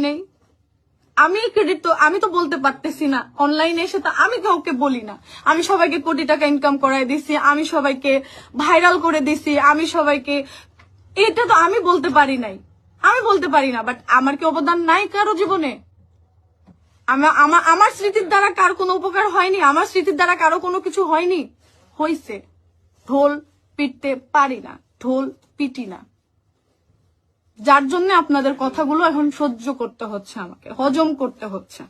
নেই। আমি ক্রেডিট তো আমি তো বলতে পারতেছি না। অনলাইনে এসে তো আমি কাউকে বলি না। আমি সবাইকে কোটি টাকা ইনকাম করাই দিছি, আমি সবাইকে ভাইরাল করে দিছি, আমি সবাইকে এটা তো আমি বলতে পারি নাই। আমি বলতে পারি না বাট আমার কি অবদান নাই কারও জীবনে? আমা- আমা- আমার স্মৃতির দ্বারা কার কোনো উপকার হয়নি? আমার স্মৃতির দ্বারা কারও কোনো কিছু হয়নি? হইছে। ঢোল পিটতে পারি না। ঢোল পিটি না। যার জন্য আপনাদের কথাগুলো এখন সহ্য করতে হচ্ছে আমাকে, হজম করতে হচ্ছে।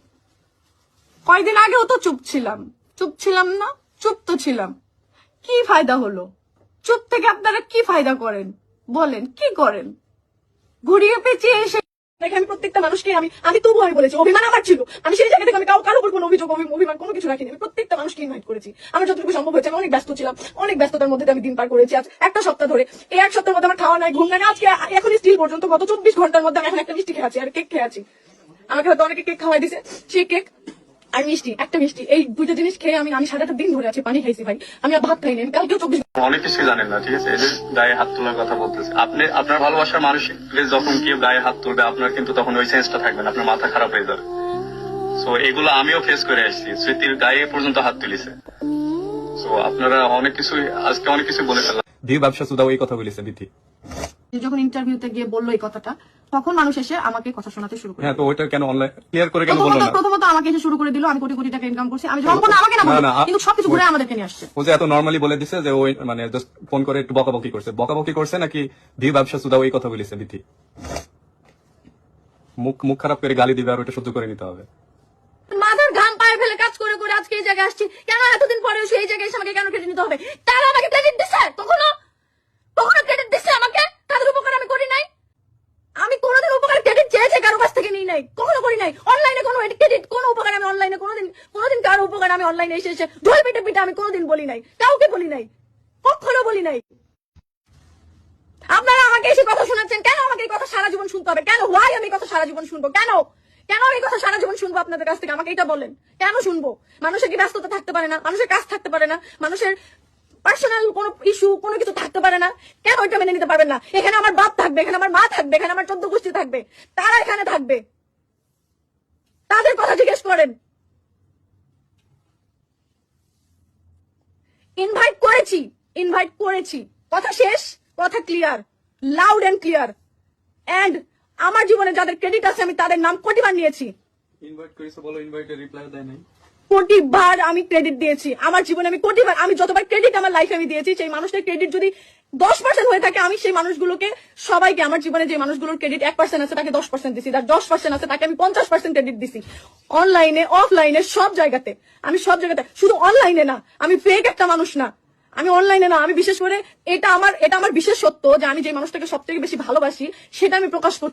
কয়দিন আগেও তো চুপ ছিলাম। চুপ ছিলাম না, চুপ তো ছিলাম। কি ফায়দা হলো? চুপ থেকে আপনারা কি ফায়দা করেন? বলেন, কি করেন? ঘুরিয়ে পেঁচিয়ে এসে দেখে আমি প্রত্যেকটা মানুষকে আমি আমি তবু আমি বলেছি, অভিমান আমার ছিল। আমি সেই জায়গা থেকে আমি কারও কারও উপর অভিযোগ অভি- অভিমান কোনো কিছু রাখিনি, আমি প্রত্যেকটা মানুষকে ইনভাইট করেছি। আমার যতটুকু সম্ভব হয়েছে, আমি অনেক ব্যস্ত ছিলাম, অনেক ব্যস্ততার মধ্যে আমি দিন পার করেছি। আজ একটা সপ্তাহ ধরে, এই এক সপ্তাহের মধ্যে আমার খাওয়া নাই, ঘুম নাই, আজকে এখন স্টিল পর্যন্ত গত চব্বিশ ঘণ্টার মধ্যে আমি এখন একটা মিষ্টি খেয়ে আছি, আর কেক খেয়ে আছি। আমাকে হয়তো অনেকে কেক খাওয়াই দিছে, সেই কেক আর মিষ্টি, একটা মিষ্টি, এই দুইটা জিনিস খেয়ে আমি আমি সারাটা দিন ধরে আছি, পানি খাইছি ভাই। আমি ভাত খাইনি আমি কালকেও চব্বিশ অনেক কিছুই জানেন না, ঠিক আছে? যে গায়ে হাত তোলার কথা বলতেছে। আপনি আপনার ভালোবাসার মানুষ যখন কেউ গায়ে হাত তুলবে, আপনার কিন্তু তখন ওই সেন্সটা থাকবে না, আপনার মাথা খারাপ হয়ে যাবে। সো এগুলো আমিও ফেস করে আসছি। স্মৃতির গায়ে পর্যন্ত হাত তুলিছে। সো আপনারা অনেক কিছু আজকে অনেক কিছু বলে ফেললাম। ব্যবসা সুদাও এই কথা বলেছে বিথি। যখন ইন্টারভিউতে গিয়ে বলল এই কথাটা তখন মানুষ এসে আমাকে কথা শোনাতে শুরু করে হ্যাঁ তো ওইটা কেন অনলাইন ক্লিয়ার করে কেন বলল না? প্রথমত আমাকে এসে শুরু করে দিল আমি কোটি কোটি টাকা ইনকাম করছি আমি সম্পূর্ণ আমাকে না কিন্তু সবকিছু ঘুরে আমাদেরকে নিয়ে আসছে। ও যে এত নর্মালি বলে দিছে যে ওই মানে জাস্ট ফোন করে একটু বকাবকি করছে। বকাবকি করছে নাকি ভিউ ব্যবসা সুদাও এই কথা বলেছে বিথি? মুখ মুখ খারাপ করে গালি দিবে আর ওইটা সহ্য করে নিতে হবে। মাথার ঘাম পায়ে ফেলে কাজ করে করে আজকে এই জায়গায় আসছি। কেন এতদিন পরে এসে এই জায়গায় এসে আমাকে কেন ক্রেডিট নিতে হবে? তারা আমাকে ক্রেডিট দিছে? কখনো? কখনো ক্রেডিট দিছে আমাকে? তাদের উপকার আমি করি নাই? আমি কোনোদিন উপকার ক্রেডিট চেয়েছে কারও কাছ থেকে নিই নাই, কখনো করি নাই। অনলাইনে কোনো ক্রেডিট কোনো উপকার আমি অনলাইনে কোনোদিন কোনোদিন কারও উপকার আমি অনলাইনে এসে এসে ঢোল পিটে পিটে আমি কোনোদিন বলি নাই। কাউকে বলি নাই। কখনো বলি নাই। আপনারা আমাকে এসে কথা শোনাচ্ছেন। কেন আমাকে এই কথা সারা জীবন শুনতে হবে? কেন? ওয়াই আমি কথা সারা জীবন শুনব? কেন? কেন এই কথা সারা জীবন শুনব আপনাদের কাছ থেকে? আমাকে এটা বলেন। কেন শুনব? মানুষের কি ব্যস্ততা থাকতে পারে না? মানুষের কাজ থাকতে পারে না? মানুষের পার্সোনাল কোনো ইস্যু কোনো কিছু থাকতে পারে না? কেন ওইটা মেনে নিতে পারবেন না? এখানে আমার বাপ থাকবে, এখানে আমার মা থাকবে, এখানে আমার চোদ্দ গোষ্ঠী থাকবে। তারা এখানে থাকবে। তাদের কথা জিজ্ঞেস করেন। ইনভাইট করেছি ইনভাইট করেছি। কথা শেষ, কথা clear loud and clear and আমার জীবনে যাদের ক্রেডিট আছে আমি তাদের নাম কোটিবার নিয়েছি। ইনভাইট করেছে বলো ইনভাইটে রিপ্লাই দেয় নাই। কোটিবার আমি ক্রেডিট দিয়েছি। আমার জীবনে আমি কোটিবার আমি যতবার ক্রেডিট আমার লাইফে আমি দিয়েছি সেই মানুষটার ক্রেডিট যদি দশ পার্সেন্ট হয়ে থাকে আমি সেই মানুষগুলোকে সবাইকে আমার জীবনে যে মানুষগুলোর ক্রেডিট এক পার্সেন্ট আছে তাকে দশ পার্সেন্ট দিছি। তার দশ পার্সেন্ট আছে তাকে আমি পঞ্চাশ পার্সেন্ট ক্রেডিট দিছি। অনলাইনে অফলাইনে সব জায়গাতে আমি সব জায়গাতে শুধু অনলাইনে না আমি ফেক একটা মানুষ না। আমি অনলাইনে না আমি বিশেষ করে এটা আমার এটা আমার বিশেষ সত্য যে আমি যে মানুষটাকে সব থেকে বেশি ভালোবাসি সেটা আমি প্রকাশ করছি